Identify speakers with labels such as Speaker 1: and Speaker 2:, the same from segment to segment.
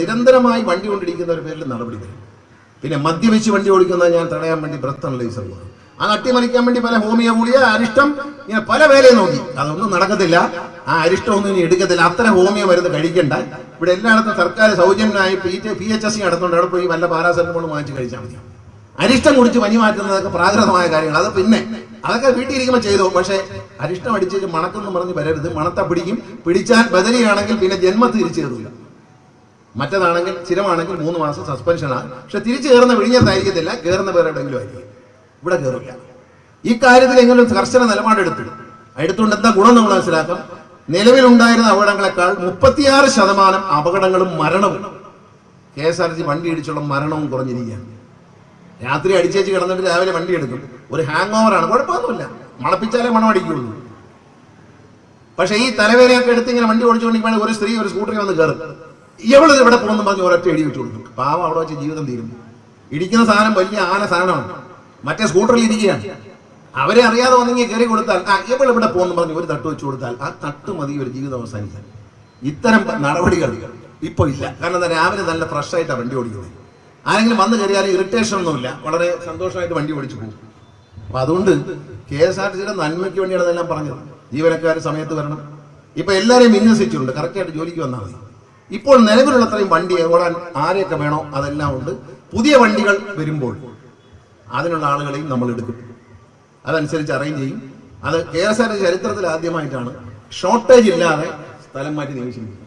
Speaker 1: നിരന്തരമായി വണ്ടി കൊണ്ടിരിക്കുന്നവരുടെ പേരിൽ നടപടി വരും. പിന്നെ മദ്യപിച്ച് വണ്ടി ഓടിക്കുന്ന ഞാൻ തടയാൻ വേണ്ടി ബ്രത്ത് അനലൈസർ കൊടുക്കും അത് അട്ടിമറിക്കാൻ വേണ്ടി പല ഹോമിയോ ഗുളിക അരിഷ്ടം ഇങ്ങനെ പല വേലയും നോക്കി. അതൊന്നും നടക്കത്തില്ല. ആ അരിഷ്ടമൊന്നും ഇനി എടുക്കത്തില്ല. അത്ര ഹോമിയോ മരുന്ന് കഴിക്കണ്ട. ഇവിടെ എല്ലായിടത്തും സർക്കാർ സൗജന്യമായി P P H S C നടത്തുന്നുണ്ട്. അവിടെ പോയി വല്ല പാരാസെറ്റമോൾ വാങ്ങിച്ച് കഴിച്ചാൽ മതി. അരിഷ്ടം കുടിച്ച് പനി മാറ്റുന്നതൊക്കെ പ്രാകൃതമായ കാര്യങ്ങൾ അത് പിന്നെ അതൊക്കെ വീട്ടിലിരിക്കുമ്പോൾ ചെയ്തു. പക്ഷേ അരിഷ്ടം അടിച്ചിട്ട് മണക്കെന്ന് പറഞ്ഞ് വരരുത്. മണത്തെ പിടിക്കും. പിടിച്ചാൽ ബദലിയാണെങ്കിൽ പിന്നെ ജന്മം തിരിച്ചു കയറില്ല മറ്റതാണെങ്കിൽ സ്ഥിരമാണെങ്കിൽ മൂന്ന് മാസം സസ്പെൻഷനാണ് പക്ഷെ തിരിച്ചു കയറുന്ന വിഴിഞ്ഞത്തായിരിക്കത്തില്ല കയറുന്ന വേറെ എവിടെയെങ്കിലും ആയിരിക്കും. ഇവിടെ കയറില്ല. ഈ കാര്യത്തിൽ ഒരു കർശന നിലപാടെടുത്തു. എടുത്തുകൊണ്ട് എന്താ ഗുണം നമ്മൾ മനസ്സിലാക്കാം? നിലവിലുണ്ടായിരുന്ന അപകടങ്ങളെക്കാൾ മുപ്പത്തിയാറ് ശതമാനം അപകടങ്ങളും മരണവും. കെ എസ് ആർ ടി വണ്ടി ഇടിച്ചുള്ള മരണവും കുറഞ്ഞിരിക്കുകയാണ്. രാത്രി അടിച്ചേച്ച് കിടന്നിട്ട് രാവിലെ വണ്ടി എടുക്കും. ഒരു ഹാങ് ഓവറാണ് കുഴപ്പമൊന്നുമില്ല. മണപ്പിച്ചാലേ മണം അടിക്കുള്ളൂ പക്ഷെ ഈ തലവേദനയൊക്കെ എടുത്ത് ഇങ്ങനെ വണ്ടി ഓടിച്ചുകൊണ്ടിരിക്കുമ്പോൾ ഒരു സ്ത്രീ ഒരു സ്കൂട്ടറിൽ വന്ന് കയറും. ഇവൾ ഇവിടെ പോകുന്നു പറഞ്ഞ് ഒരൊറ്റ ഇടി വെച്ചു കൊടുക്കും. പാവം അവിടെ വെച്ച് ജീവിതം തീരുന്നു. ഇടിക്കുന്ന സാധനം വലിയ ആന സാധനമാണ്. മറ്റേ സ്കൂട്ടറിൽ ഇരിക്കുകയാണ്. അവരെ അറിയാതെ വന്നെങ്കിൽ കയറി കൊടുത്താൽ ആ ഇവിടെ പോകുന്നു പറഞ്ഞ് ഒരു തട്ട് വെച്ച് കൊടുത്താൽ ആ തട്ട് മതി ഒരു ജീവിതം അവസാനിക്കാൻ. ഇത്തരം നടപടികൾ ഇപ്പൊ ഇല്ല. കാരണം രാവിലെ നല്ല ഫ്രഷ് ആയിട്ടാണ് വണ്ടി ഓടിക്കുന്നത്. ആരെങ്കിലും വന്ന് കയറിയാൽ ഇറിറ്റേഷൻ ഒന്നുമില്ല വളരെ സന്തോഷമായിട്ട് വണ്ടി ഓടിച്ചു പോകും. അപ്പൊ അതുകൊണ്ട് കെ എസ് ആർ ടി സിയുടെ നന്മയ്ക്ക് വേണ്ടിയാണ് ഇതെല്ലാം പറഞ്ഞത്. ജീവനക്കാർ സമയത്ത് വരണം. ഇപ്പൊ എല്ലാവരെയും വിന്യസിച്ചിട്ടുണ്ട് കറക്റ്റായിട്ട് ജോലിക്ക് വന്നാൽ മതി. ഇപ്പോൾ നിലവിലുള്ള അത്രയും വണ്ടി ഓടാൻ ആരെയൊക്കെ വേണോ അതെല്ലാം ഉണ്ട്. പുതിയ വണ്ടികൾ വരുമ്പോൾ അതിനുള്ള ആളുകളെയും നമ്മൾ എടുക്കും. അതനുസരിച്ച് അറേഞ്ച് ചെയ്യും. അത് കെ എസ് ആർ ചരിത്രത്തിൽ ആദ്യമായിട്ടാണ്. ഷോർട്ടേജ് ഇല്ലാതെ സ്ഥലം മാറ്റി നിയമിച്ചിരിക്കുന്നത്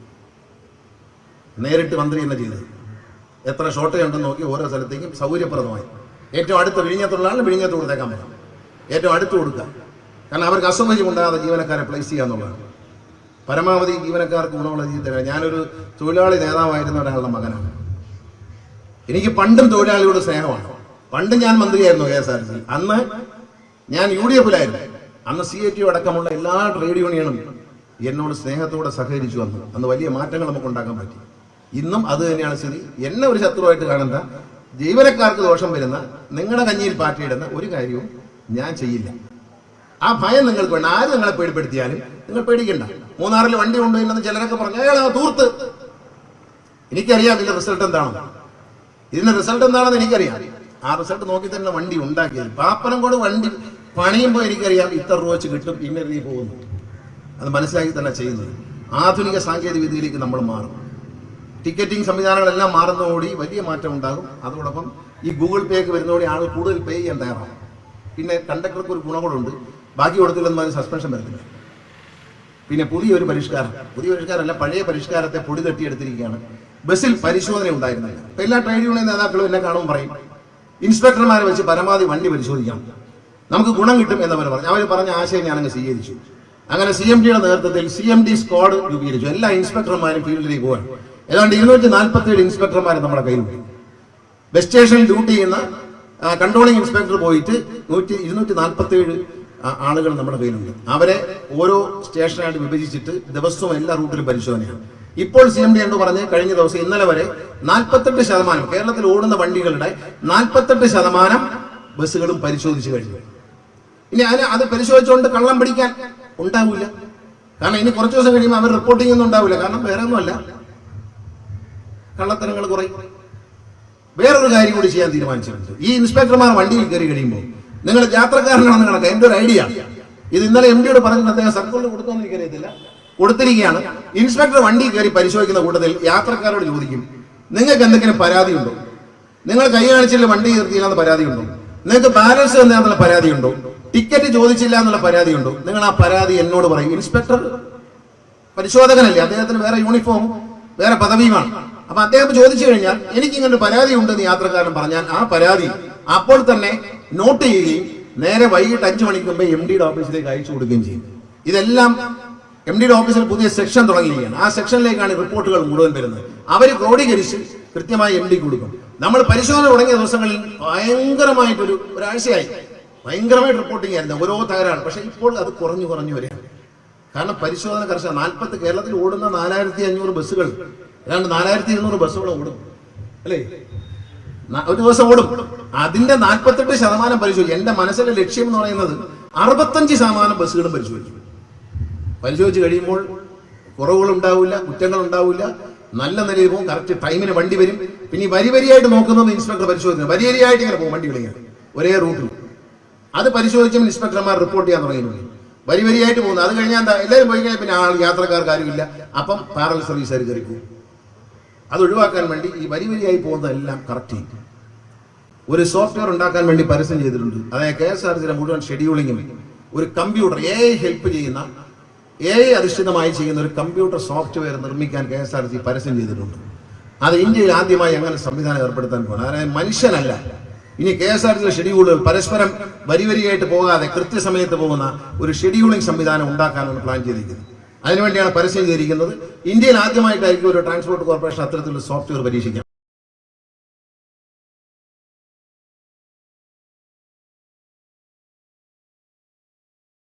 Speaker 1: നേരിട്ട് മന്ത്രി തന്നെ ചെയ്തത്. എത്ര ഷോർട്ടേജ് ഉണ്ടെന്ന് നോക്കി ഓരോ സ്ഥലത്തേക്കും സൗകര്യപ്രദമായി. ഏറ്റവും അടുത്ത വിഴിഞ്ഞത്തുള്ള ആളിന് വിഴിഞ്ഞത്ത് കൊടുത്തേക്കാൻ പറ്റും. ഏറ്റവും അടുത്ത് കൊടുക്കുക. കാരണം അവർക്ക് അസൗകര്യം ഉണ്ടാകാതെ ജീവനക്കാരെ പ്ലേസ് ചെയ്യുക എന്നുള്ളതാണ് പരമാവധി ജീവനക്കാർക്ക് ഗുണമുള്ള രീതിയിൽ തരാം ഞാനൊരു തൊഴിലാളി നേതാവായിരുന്ന ഒരാളുടെ മകനാണ്. എനിക്ക് പണ്ടും തൊഴിലാളിയോട് സ്നേഹമാണ്. പണ്ട് ഞാൻ മന്ത്രിയായിരുന്നു കെ എസ് ആർ സി അന്ന് ഞാൻ യു ഡി എഫിലായിരുന്നു. അന്ന് സി എ ടി അടക്കമുള്ള എല്ലാ ട്രേഡ് യൂണിയനും എന്നോട് സ്നേഹത്തോടെ സഹകരിച്ചു വന്നു. അന്ന് വലിയ മാറ്റങ്ങൾ നമുക്ക് ഉണ്ടാക്കാൻ പറ്റി. ഇന്നും അത് തന്നെയാണ് സ്ഥിതി. എന്നെ ഒരു ശത്രുവായിട്ട് കാണേണ്ട ജീവനക്കാർക്ക് ദോഷം വരുന്ന നിങ്ങളുടെ കഞ്ഞിയിൽ പാറ്റിയിടുന്ന ഒരു കാര്യവും ഞാൻ ചെയ്യില്ല. ആ ഭയം നിങ്ങൾക്ക് വേണം ആര് നിങ്ങളെ പേടിപ്പെടുത്തിയാലും നിങ്ങൾ പേടിക്കണ്ട. മൂന്നാറിൽ വണ്ടി കൊണ്ടുപോയില്ലെന്ന് ചിലരൊക്കെ പറഞ്ഞു അയാൾ തൂർത്ത് എനിക്കറിയാം ഇതിന്റെ റിസൾട്ട് എന്താണെന്ന്. ഇതിന്റെ റിസൾട്ട് എന്താണെന്ന് എനിക്കറിയാം. ആ റിസൾട്ട് നോക്കി തന്നെ വണ്ടി ഉണ്ടാക്കിയത്. പാപ്പനം കൂടെ വണ്ടി പണിയുമ്പോൾ എനിക്കറിയാം ഇത്ര രൂപ വെച്ച് കിട്ടും ഇന്ന രീതി പോകുന്നു. അത് മനസ്സിലാക്കി തന്നെ ചെയ്യുന്നത്. ആധുനിക സാങ്കേതിക വിദ്യയിലേക്ക് നമ്മൾ മാറും. ടിക്കറ്റിംഗ് സംവിധാനങ്ങളെല്ലാം മാറുന്നതോടി വലിയ മാറ്റം ഉണ്ടാകും. അതോടൊപ്പം ഈ ഗൂഗിൾ പേക്ക് വരുന്നതോടെ ആൾ കൂടുതൽ പേ ചെയ്യാൻ തയ്യാറാണ് പിന്നെ കണ്ടക്ടർക്ക് ഒരു ഗുണങ്ങളുണ്ട്. ബാക്കി കൊടുത്തില്ലെന്ന് പറഞ്ഞ് സസ്പെൻഷൻ വരുന്നില്ല പിന്നെ പുതിയൊരു പരിഷ്കാരം. പുതിയ പരിഷ്കാരമല്ല പഴയ പരിഷ്കാരത്തെ പൊടി തട്ടിയെടുത്തിരിക്കുകയാണ് ബസ്സിൽ പരിശോധന ഉണ്ടായിരുന്നില്ല. ഇപ്പൊ എല്ലാ ട്രേഡ് യൂണിയൻ നേതാക്കളും എന്നെ കാണുമ്പോൾ പറയും ഇൻസ്പെക്ടർമാരെ വെച്ച് പരമാവധി വണ്ടി പരിശോധിക്കാം. നമുക്ക് ഗുണം കിട്ടും എന്നവർ പറഞ്ഞു. അവർ പറഞ്ഞ ആശയം ഞാനങ്ങ് സ്വീകരിച്ചു. അങ്ങനെ സി എം ഡിയുടെ നേതൃത്വത്തിൽ സി എം ഡി സ്ക്വാഡ് രൂപീകരിച്ചു. എല്ലാ ഇൻസ്പെക്ടർമാരും ഫീൽഡിലേക്ക് പോകാൻ ഏതാണ്ട് ഇരുന്നൂറ്റി നാൽപ്പത്തി ഏഴ് ഇൻസ്പെക്ടർമാർ നമ്മുടെ കയ്യിലുണ്ട്. ബസ് സ്റ്റേഷനിൽ ഡ്യൂട്ടി ചെയ്യുന്ന കൺട്രോളിംഗ് ഇൻസ്പെക്ടർ പോയിട്ട് നൂറ്റി ഇരുന്നൂറ്റി നാൽപ്പത്തി ഏഴ് ആളുകൾ നമ്മുടെ കയ്യിലുണ്ട്. അവരെ ഓരോ സ്റ്റേഷനായിട്ട് വിഭജിച്ചിട്ട് ദിവസവും എല്ലാ റൂട്ടിലും പരിശോധനയാണ്. ഇപ്പോൾ സി എം ഡി എന്ന് പറഞ്ഞ് കഴിഞ്ഞ ദിവസം ഇന്നലെ വരെ നാൽപ്പത്തെട്ട് ശതമാനം കേരളത്തിൽ ഓടുന്ന വണ്ടികളുടെ നാൽപ്പത്തെട്ട് ശതമാനം ബസ്സുകളും പരിശോധിച്ചു കഴിഞ്ഞു. ഇനി അതിന് അത് പരിശോധിച്ചുകൊണ്ട് കള്ളം പിടിക്കാൻ ഉണ്ടാവില്ല. കാരണം ഇനി കുറച്ച് ദിവസം കഴിയുമ്പോൾ അവർ റിപ്പോർട്ടിംഗ് ഒന്നും ഉണ്ടാവില്ല. കാരണം വേറെ ഒന്നുമല്ല കള്ളത്തരങ്ങൾ കുറയും. വേറൊരു കാര്യം കൂടി ചെയ്യാൻ തീരുമാനിച്ചിട്ടുണ്ട്. ഈ ഇൻസ്പെക്ടർമാർ വണ്ടിയിൽ കയറി കഴിയുമ്പോൾ നിങ്ങൾ യാത്രക്കാരനാണെന്ന് കണക്ക് എന്റെ ഒരു ഐഡിയ ഇത് ഇന്നലെ എം ഡിയോട് പറഞ്ഞിട്ട് അദ്ദേഹം സർക്കിളിൽ കൊടുത്തോന്ന് എനിക്കറിയത്തില്ല കൊടുത്തിരിക്കുകയാണ്. ഇൻസ്പെക്ടർ വണ്ടി കയറി പരിശോധിക്കുന്ന കൂട്ടത്തിൽ യാത്രക്കാരോട് ചോദിക്കും നിങ്ങൾക്ക് എന്തെങ്കിലും പരാതിയുണ്ടോ? നിങ്ങൾ കൈ കാണിച്ചില്ല വണ്ടി നിർത്തിയില്ല എന്ന് പരാതി ഉണ്ടോ നിങ്ങൾക്ക് ബാലൻസ് തന്നെയാണെന്നുള്ള പരാതിയുണ്ടോ? ടിക്കറ്റ് ചോദിച്ചില്ല എന്നുള്ള പരാതി ഉണ്ടോ നിങ്ങൾ ആ പരാതി എന്നോട് പറയും. ഇൻസ്പെക്ടർ പരിശോധകനല്ലേ? അദ്ദേഹത്തിന് വേറെ യൂണിഫോം വേറെ പദവിയുമാണ്. അപ്പൊ അദ്ദേഹം ചോദിച്ചു കഴിഞ്ഞാൽ എനിക്ക് ഇങ്ങനൊരു പരാതി ഉണ്ടെന്ന് യാത്രക്കാരൻ പറഞ്ഞാൽ ആ പരാതി അപ്പോൾ തന്നെ നോട്ട് ചെയ്യുകയും നേരെ വൈകിട്ട് അഞ്ചു മണിക്ക് മുമ്പ് എം ഡിയുടെ ഓഫീസിലേക്ക് അയച്ചു കൊടുക്കുകയും ചെയ്യും ഇതെല്ലാം എം ഡിയുടെ ഓഫീസിൽ പുതിയ സെക്ഷൻ തുടങ്ങിയിരിക്കുകയാണ്. ആ സെക്ഷനിലേക്കാണ് റിപ്പോർട്ടുകൾ മുഴുവൻ വരുന്നത്. അവർ ക്രോഡീകരിച്ച് കൃത്യമായി എം ഡി കൊടുക്കും. നമ്മൾ പരിശോധന തുടങ്ങിയ ദിവസങ്ങളിൽ ഭയങ്കരമായിട്ടൊരു ഒരാഴ്ചയായി. ഭയങ്കരമായിട്ട് റിപ്പോർട്ടിംഗ് ആയിരുന്നു. ഓരോ തകരാണ്. പക്ഷേ ഇപ്പോൾ അത് കുറഞ്ഞു കുറഞ്ഞു വരികയാണ്. കാരണം പരിശോധന കർശനം. നാൽപ്പത്തി കേരളത്തിൽ ഓടുന്ന നാലായിരത്തി അഞ്ഞൂറ് ബസ്സുകൾ ഏതാണ്ട് നാലായിരത്തി ഇരുന്നൂറ് ബസ്സുകൾ ഓടും. അല്ലേ? ഒരു ദിവസം ഓടും. അതിന്റെ നാൽപ്പത്തെട്ട് ശതമാനം പരിശോധിച്ചു എന്റെ മനസ്സിലെ ലക്ഷ്യം എന്ന് പറയുന്നത് അറുപത്തഞ്ച് ശതമാനം ബസ്സുകളും പരിശോധിച്ചു പരിശോധിച്ച് കഴിയുമ്പോൾ കുറവുകൾ ഉണ്ടാവില്ല കുറ്റങ്ങൾ ഉണ്ടാവില്ല നല്ല നിലയിൽ പോകും കറക്റ്റ് ടൈമിന് വണ്ടി വരും. പിന്നെ വരി വരിയായിട്ട് നോക്കുന്നത് ഇൻസ്പെക്ടർ പരിശോധിക്കും വരി വരിയായിട്ട് ഇങ്ങനെ പോകും വണ്ടി ഇങ്ങനെ ഒരേ റൂട്ടിൽ. അത് പരിശോധിച്ചും ഇൻസ്പെക്ടർമാർ റിപ്പോർട്ട് ചെയ്യാൻ തുടങ്ങി വരി വരിയായിട്ട് പോകുന്നത് അത് കഴിഞ്ഞാൽ എന്താ? എല്ലാവരും പോയി കഴിഞ്ഞാൽ പിന്നെ ആൾ യാത്രക്കാർക്ക് ആരുമില്ല. അപ്പം പാരൽ സർവീസുകാർ കയറി പോകും അത് ഒഴിവാക്കാൻ വേണ്ടി ഈ വരി വരിയായി പോകുന്നതെല്ലാം കറക്റ്റ് ചെയ്യും. ഒരു സോഫ്റ്റ്വെയർ ഉണ്ടാക്കാൻ വേണ്ടി പരസ്യം ചെയ്തിട്ടുണ്ട്. അതായത് കെ എസ് ആർ സിയുടെ മുഴുവൻ ഷെഡ്യൂളിങ്ങും ഒരു കമ്പ്യൂട്ടർ എ ഹെൽപ്പ് ചെയ്യുന്ന എ അധിഷ്ഠിതമായി ചെയ്യുന്ന ഒരു കമ്പ്യൂട്ടർ സോഫ്റ്റ്വെയർ നിർമ്മിക്കാൻ കെ എസ് ആർ സി പരസ്യം ചെയ്തിട്ടുണ്ട്. അത് ഇന്ത്യയിൽ ആദ്യമായി അങ്ങനെ സംവിധാനം ഏർപ്പെടുത്താൻ പോകണം അതായത് മനുഷ്യനല്ല. ഇനി കെ എസ് ആർ സിയുടെ ഷെഡ്യൂളുകൾ പരസ്പരം വരിവരിയായിട്ട് പോകാതെ കൃത്യസമയത്ത് പോകുന്ന ഒരു ഷെഡ്യൂളിംഗ് സംവിധാനം ഉണ്ടാക്കാനാണ് പ്ലാൻ ചെയ്തിരിക്കുന്നത്. അതിനുവേണ്ടിയാണ് പരസ്യം ചെയ്തിരിക്കുന്നത്. ഇന്ത്യയിൽ ആദ്യമായിട്ടായിരിക്കും ഒരു ട്രാൻസ്പോർട്ട് കോർപ്പറേഷൻ അത്തരത്തിലുള്ള സോഫ്റ്റ്വെയർ പരീക്ഷിക്കാം